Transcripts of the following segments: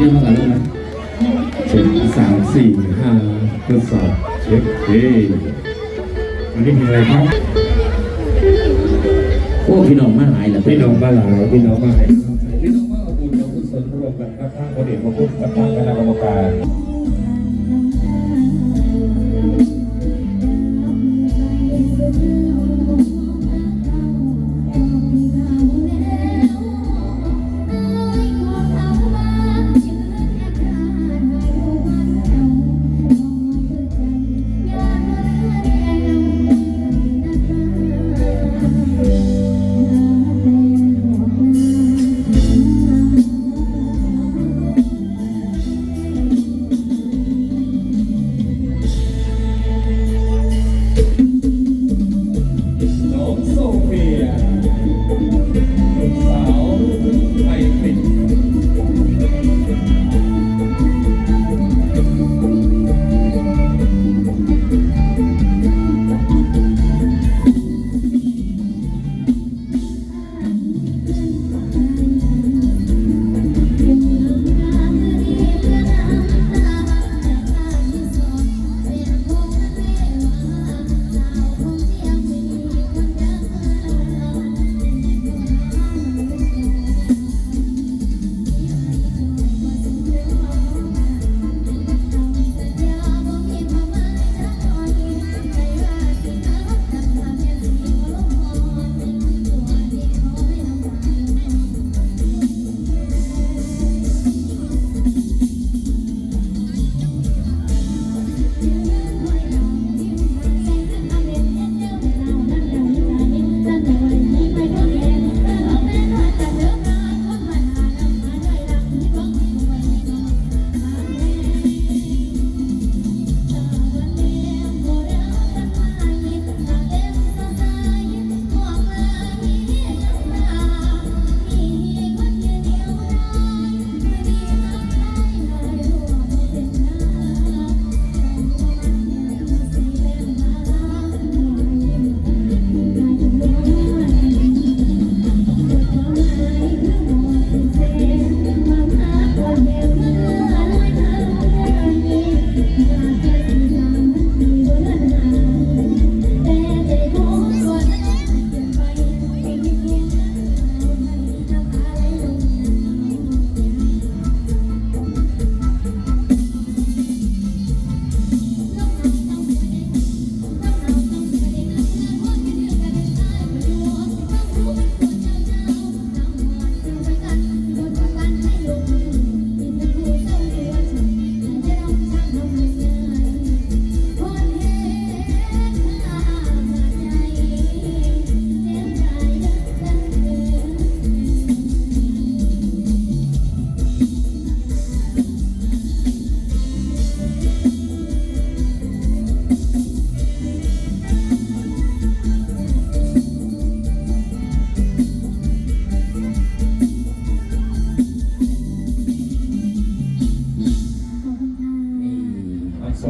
เยอะมากกว่าลูกนะเจ็ดสามสี่ห้าทดสอบเช็คเฮ้วันนี้มีอะไรครับโอ้พี่น้องมาหลายเหรอพี่น้องมาหลายพี่น้องมาหลายพี่น้องมาอุดหนุนคุณสนรวมกันครับทางพะเอกประพุทธกับทางคณะกรรมการ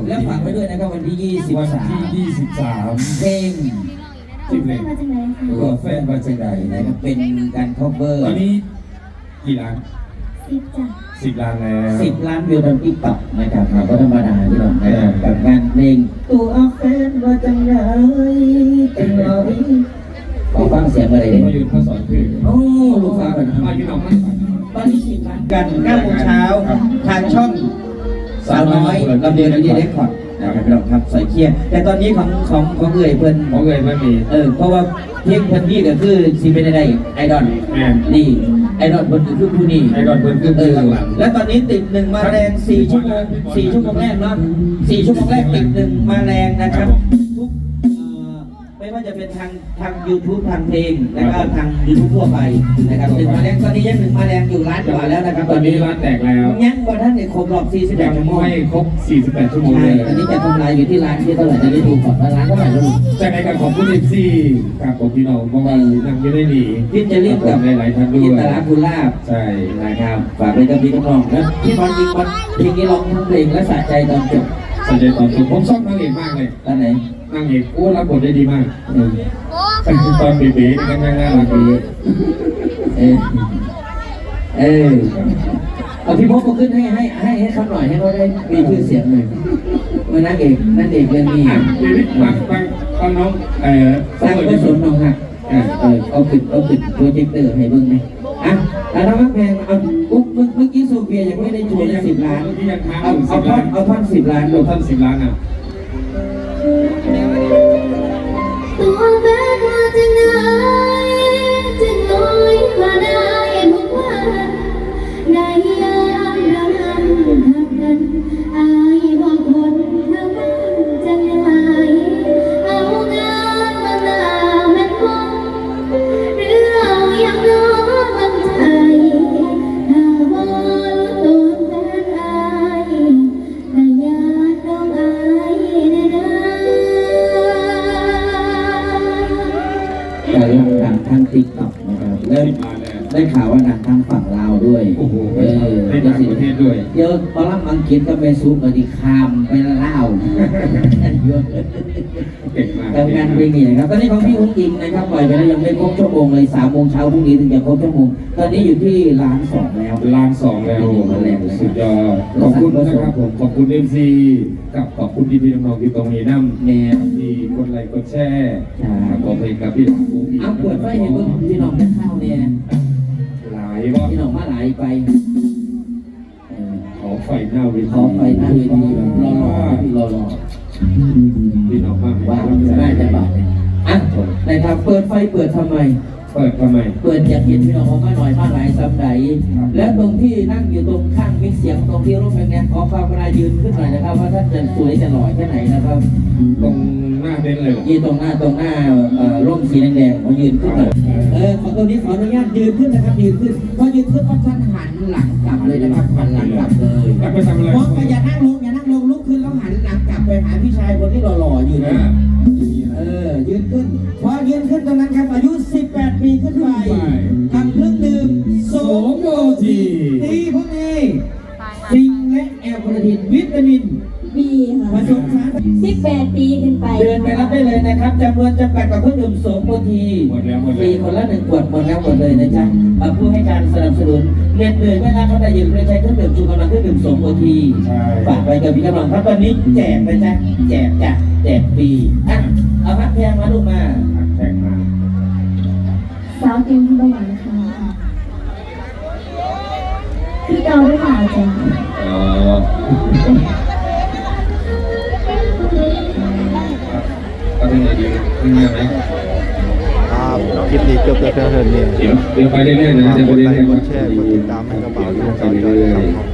และฝากไว้ด้วยนะครับวันที่ วัน23ที่23เพลงสิบเลยมาจากไหนคะตัวแฟนมาจากไหนนะครับเป็นการ cover ตอนนี้กี่ล้านสิบจ้ะสิบล้านแล้วสิบล้านวิวบนติ๊กต็อกนะครับเราก็ธรรมดาที่เรานะครับกับงานเพลงตัวแฟนว่าจังไรจังไรขอฟังเสียงอะไรมาอยู่ข้าสอนเพลงโอ้ลูกฟ้ากันนะมาพี่น้องมาตอนนี้สิบล้านกัน9โมงเช้าทางช่อง สาวน้อยลำเดือนดีเรคคอร์ดนะครับพี่น้องครับใส่เครียดแต่ตอนนี้ของของของเอ่ยเพิ่นของเงินไม่มีเออเพราะว่าเพลงเพิ่นนี่ก็คือสิเป็นได้ไอดอลแม่นนี่ไอดอลเพิ่นก็คือผู้นี้ไอดอลเพิ่นคือเออข้างหลังแล้วตอนนี้ติดหนึ่งมาแรงสี่ชั่วโมงสี่ชั่วโมงแรกเนาะสี่ชั่วโมงแรกติดหนึ่งมาแรงนะครับทุกเอ่อ ไม่ว่าจะเป็นทางทาง YouTube ทางเพลงแล้วก็ทาง YouTube ทั่วไปนะครับหนึ่งมาแรงตอนนี้ยังหนึ่งมาแรงอยู่ล้านกว่าแล้วนะครับตอนนี้ร้านแตกแล้วยังบ่ท่านในครบรอบ40ยังชั่วโมงไม่ครบ 48 ชั่วโมงใช่เลยตอนนี้จะทำลายอยู่ที่ร้านที่เท่าไหร่จะได้ดูก่อนว่าร้านเท่าไหร่แล้วลูกแต่ในการขอบคุณเอฟซีกับผมพี่น้องเพราะว่านั่งอยังได้ดีพี่จะเรียกกับหลายๆท่านด้จิวนตยลาคุณลาบใช่นะครับฝากไว้กับพี่กับน้องแล้วพี่บอลจริงบอลเพลงนี้ร้องทั้งเพลงและสะใจตอนจบสนใจตอนจบผมชอบนางเอกมากเลยตอนไหน นางเอกโอ้รับบทได้ดีมากเออตอนเบ๋ๆนี่ก็น่ารักดีเออเออเอาพี่พกมาขึ้นให้ให้ให้ให้เขาหน่อยให้เขาได้มีชื่อเสียงหน่อยเมื่อนักเอกนักเอกเรื่องนี้อะชีวิตฟังฟังฟังน้องเอ่อสร้างกุศลน้องหักอะเออเอาปิดเอาปิดโปรเจคเตอร์ให้เบิ่งไหมอะแล้วน้องมักแพงเอาอุ๊บเมื่อเมื่อกี้โซเฟียยังไม่ได้ชวนเลยสิบล้านที่ยังค้างเอาอยู่เอาสิบท่อล้านนเอาท่อนสิบล้านรลูวมกท่านสิบล้านอะ ตัว แต่ยังดั งทางติ๊กต็อกนะครับแล้วสิบล้านแล้วได้ข่าวว่าดังทางฝั่งลาวด้วยโอ้โหเออได้ต่างประเทศด้วย เยอะฝรั่งอังกฤษก็ไปซุปกันที่คามไปลาวเยอะเก่งมากทำงานเพลงนี้นะครับ ตอนนี้ของพี่อุ้งอิงนะครับปล่อยไปแล้วยังไม่ครบชั่วโมงเลยสามโมงเช้าพรุ่งนี้ถึงจะครบชั่วโมง ตอนนี้อยู่ที่ล้านสองแล้วล้านสองแล้วสุดยอดขอบคุณนะครับผมขอบคุณเอ็มซีกับขอบคุณพี่พี่น้องๆที่ตรงนี้นั่แนวที่กดไลค์กดแชร์ครับผมเพลงกับพี่หลานอุ้งอิงเอาเปิดไฟเห็นเบิ่งพี่น้องจะเข้าเนี่ยาหลายไปเออขอไฟหน้าเวทีขอไฟหน้าเวทีแบบรอๆพี่รอๆพี่น้องมากว่าน่าจะบาดเลยอะนะครับเปิดไฟเปิดทำไม เปิดทำไม เปิดอยากเห็นพี่น้องเขามาหน่อยมากหลายซ้ำใดและตรงที่นั่งอยู่ตรงข้างมิกเสียงตรงที่รูปแงขอความกรุณายืนขึ้นหน่อยนะครับ ว่าท่านจะสวยจะหล่อแค่ไหนนะครับ ตรง หน้าเต็นท์เลยเหรอยืนตรงหน้าตรงหน้าเอ่อร่มสีแดงๆเขายืนขึ้นหน่อยเออขอตัวนี้ขออนุญาตยืนขึ้นนะครับยืนขึ้นพอยืนขึ้นก็ท่านหันหลังกลับเลยนะครับหันหลังกลับเลยแล้วไปทำอะไรมองไปอย่านั่งลงอย่านั่งลงลุกขึ้นแล้วหันหลังกลับไปหาพี่ชายคนที่หล่อๆอยู่นะเออยืนขึ้นพอยืนขึ้นตรงนั้นครับอายุ 18 ปีขึ้นไปทำเครื่องดื่มโสมโยทีดีพวกนี้ซิงและแอลกอฮอล์วิตามิน ค่ะผสมสารสิบแปดปีขึ้นไปเดินไปรับได้เลยนะครับจำนวนจำกัดกับเครื่องดื่มโสมโอทีหมดแล้วหมดฟรีแล้วคนละหนึ่งขวดหมดแล้วหมดเลยนะจ๊ะมาผู้ให้การสนับสนุนเหน็ดเหนื่อยเวลาเขาได้ยืนไปใช้เครื่องดื่มชูกำลังเครื่องดื่มโสมโอทีใช่ฝากไปกับพี่กำลังครับตอนนี้แจกนะจ๊ะแจกจ้ะแจกฟรีอะเอาพักแพงมาลูกมาแข่งมาสาวเต็มที่บ้านค่ะพี่เกาด้วยค่ะจ้ะ อ๋อก็เป็นไงดีเป็นไงไหมครับคลิปนี้จบแต่เพียงเท่านี้เดี๋ยวเดี๋ยวไปเรื่อยๆนะฝากเดี๋ยวกไปดไลเรื่อยค์ๆกดแชร์กดติดตามให้กระเป๋าด้วยไปเรื่อยๆครับ